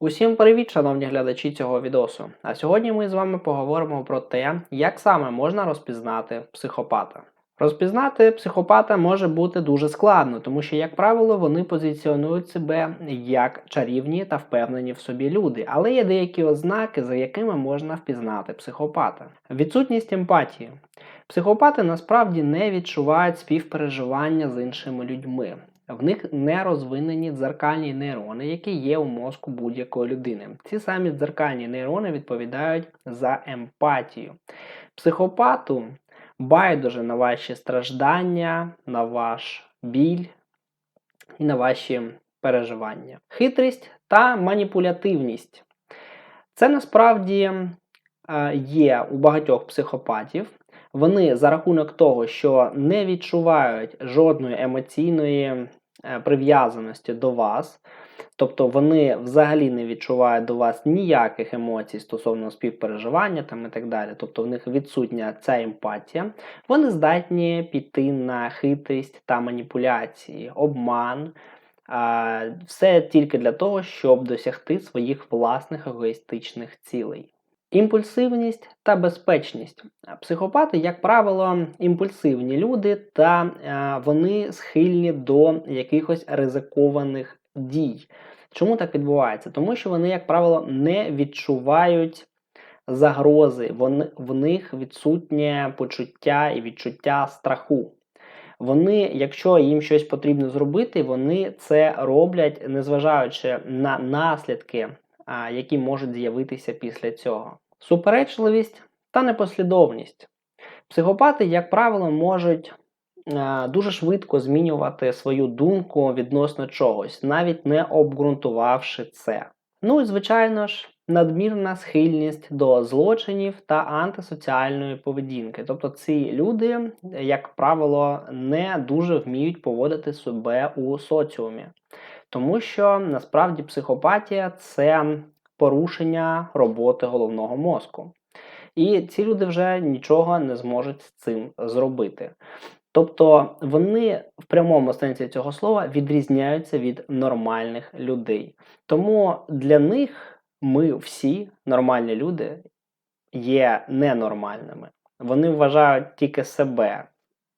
Усім привіт, шановні глядачі цього відосу. А сьогодні ми з вами поговоримо про те, як саме можна розпізнати психопата. Розпізнати психопата може бути дуже складно, тому що, як правило, вони позиціонують себе як чарівні та впевнені в собі люди, але є деякі ознаки, за якими можна впізнати психопата. Відсутність емпатії. Психопати насправді не відчувають співпереживання з іншими людьми. В них не розвинені дзеркальні нейрони, які є у мозку будь-якої людини. Ці самі дзеркальні нейрони відповідають за емпатію. Психопату байдуже на ваші страждання, на ваш біль і на ваші переживання. Хитрість та маніпулятивність. Це насправді е, є у багатьох психопатів. Вони за рахунок того, що не відчувають жодної емоційної е, прив'язаності до вас, тобто вони взагалі не відчувають до вас ніяких емоцій стосовно співпереживання там і так далі, тобто в них відсутня ця емпатія, вони здатні піти на хитрість та маніпуляції, обман. Все тільки для того, щоб досягти своїх власних егоїстичних цілей. Імпульсивність та безпечність. Психопати, як правило, імпульсивні люди, та е, вони схильні до якихось ризикованих дій. Чому так відбувається? Тому що вони, як правило, не відчувають загрози, вони, в них відсутнє почуття і відчуття страху. Вони, якщо їм щось потрібно зробити, вони це роблять, незважаючи на наслідки які можуть з'явитися після цього. Суперечливість та непослідовність. Психопати, як правило, можуть дуже швидко змінювати свою думку відносно чогось, навіть не обґрунтувавши це. Ну і, звичайно ж, надмірна схильність до злочинів та антисоціальної поведінки. Тобто ці люди, як правило, не дуже вміють поводити себе у соціумі. Тому що насправді психопатія це порушення роботи головного мозку. І ці люди вже нічого не зможуть з цим зробити. Тобто вони в прямому сенсі цього слова відрізняються від нормальних людей. Тому для них ми всі нормальні люди є ненормальними. Вони вважають тільки себе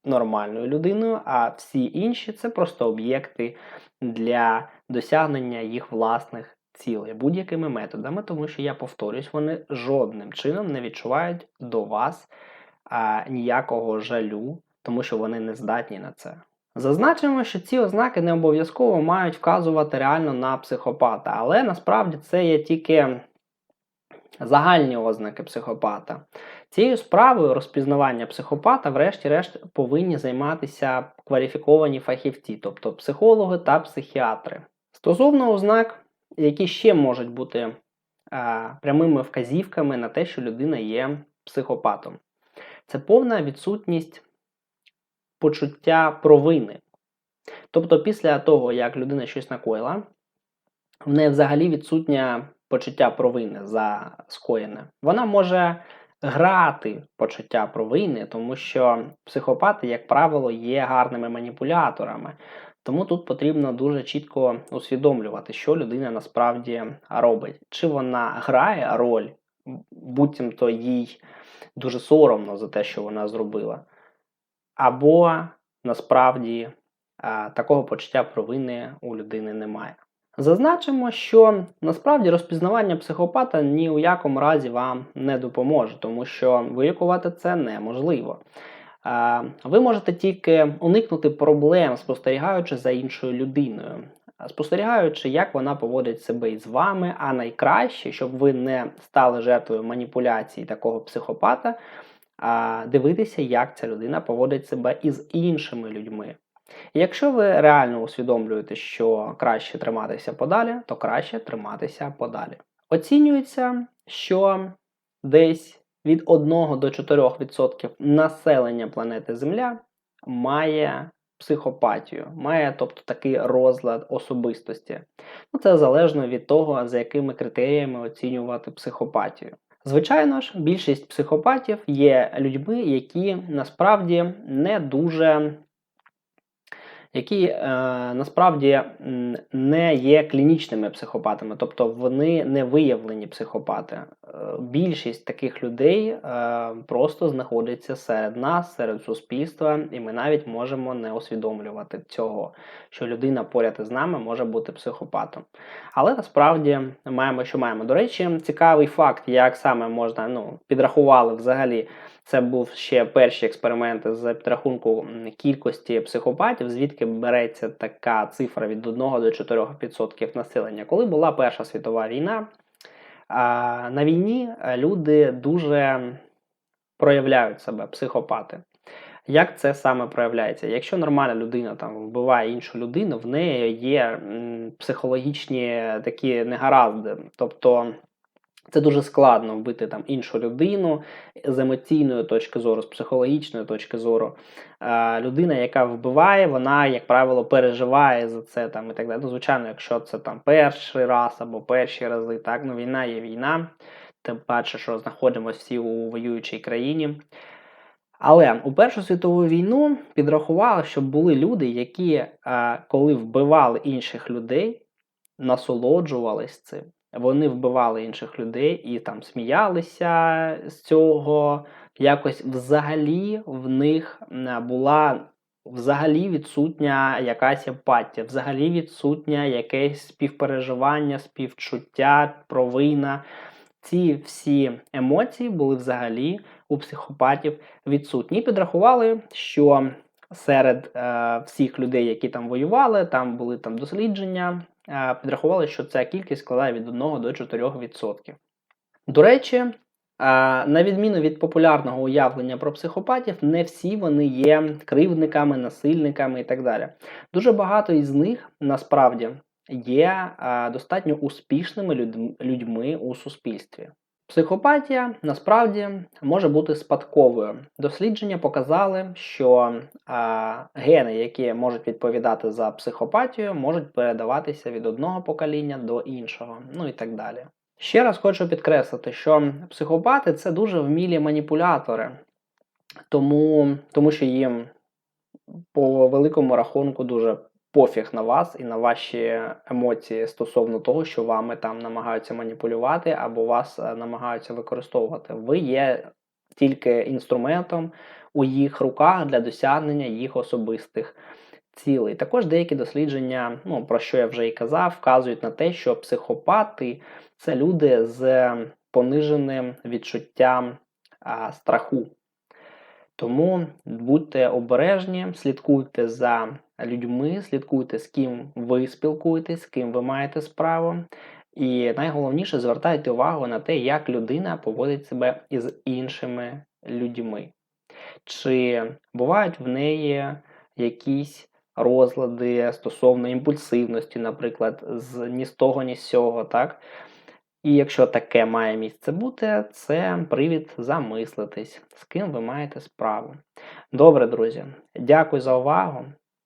нормальною людиною, а всі інші це просто об'єкти для досягнення їх власних цілей будь-якими методами, тому що я повторюсь, вони жодним чином не відчувають до вас а, ніякого жалю, тому що вони не здатні на це. Зазначимо, що ці ознаки не обов'язково мають вказувати реально на психопата, але насправді це є тільки загальні ознаки психопата. Цією справою розпізнавання психопата, врешті-решт, повинні займатися кваліфіковані фахівці, тобто психологи та психіатри. Стосовно ознак, які ще можуть бути а, прямими вказівками на те, що людина є психопатом, це повна відсутність почуття провини. Тобто, після того, як людина щось накоїла, в неї взагалі відсутня почуття провини за скоєне. Вона може грати почуття провини, тому що психопати, як правило, є гарними маніпуляторами. Тому тут потрібно дуже чітко усвідомлювати, що людина насправді робить. Чи вона грає роль, буцімто їй дуже соромно за те, що вона зробила, або насправді такого почуття провини у людини немає. Зазначимо, що насправді розпізнавання психопата ні у якому разі вам не допоможе, тому що вилікувати це неможливо. Ви можете тільки уникнути проблем, спостерігаючи за іншою людиною, спостерігаючи, як вона поводить себе із вами, а найкраще, щоб ви не стали жертвою маніпуляції такого психопата, дивитися, як ця людина поводить себе із іншими людьми. Якщо ви реально усвідомлюєте, що краще триматися подалі, то краще триматися подалі. Оцінюється, що десь від 1 до 4% населення планети Земля має психопатію, має тобто такий розлад особистості. Ну, Це залежно від того, за якими критеріями оцінювати психопатію. Звичайно ж, більшість психопатів є людьми, які насправді не дуже які е, насправді не є клінічними психопатами, тобто вони не виявлені психопати. Е, більшість таких людей е, просто знаходиться серед нас, серед суспільства, і ми навіть можемо не усвідомлювати цього, що людина поряд із нами може бути психопатом. Але насправді маємо, що маємо. До речі, цікавий факт, як саме можна ну, підрахували взагалі. Це був ще перші експерименти з підрахунку кількості психопатів, звідки береться така цифра від 1 до 4% населення. Коли була Перша світова війна, на війні е, люди дуже проявляють себе, психопати. Як це саме проявляється? Якщо нормальна людина там вбиває іншу людину, в неї є психологічні такі негаразди. Тобто це дуже складно вбити там іншу людину з емоційної точки зору, з психологічної точки зору. Е, людина, яка вбиває, вона, як правило, переживає за це там і так далі. Ну, звичайно, якщо це там перший раз або перші рази, так ну війна є війна, тим паче, що знаходимося всі у воюючій країні. Але у Першу світову війну підрахували, що були люди, які, е, коли вбивали інших людей, насолоджувались цим. Вони вбивали інших людей і там сміялися з цього. Якось взагалі в них була взагалі відсутня якась емпатія, взагалі відсутня якесь співпереживання, співчуття, провина. Ці всі емоції були взагалі у психопатів відсутні. І підрахували, що серед е, всіх людей, які там воювали, там були там дослідження, підрахували, що ця кількість складає від 1 до 4%. До речі, на відміну від популярного уявлення про психопатів, не всі вони є кривдниками, насильниками і так далі. Дуже багато із них насправді є достатньо успішними людь- людьми у суспільстві. Психопатія насправді може бути спадковою. Дослідження показали, що а, гени, які можуть відповідати за психопатію, можуть передаватися від одного покоління до іншого, ну і так далі. Ще раз хочу підкреслити, що психопати це дуже вмілі маніпулятори, тому, тому що їм по великому рахунку дуже пофіг на вас і на ваші емоції стосовно того, що вами там намагаються маніпулювати або вас е, намагаються використовувати. Ви є тільки інструментом у їх руках для досягнення їх особистих цілей. Також деякі дослідження, ну про що я вже і казав, вказують на те, що психопати це люди з пониженим відчуттям а, страху. Тому будьте обережні, слідкуйте за людьми, слідкуйте, з ким ви спілкуєтесь, з ким ви маєте справу. І найголовніше звертайте увагу на те, як людина поводить себе із іншими людьми. Чи бувають в неї якісь розлади стосовно імпульсивності, наприклад, з ні з того, ні з сього, так? І якщо таке має місце бути, це привід замислитись, з ким ви маєте справу. Добре, друзі, дякую за увагу.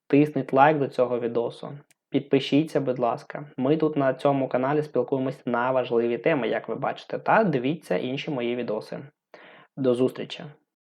Тисніть лайк до цього відосу. Підпишіться, будь ласка. Ми тут на цьому каналі спілкуємось на важливі теми, як ви бачите, та дивіться інші мої відоси. До зустрічі!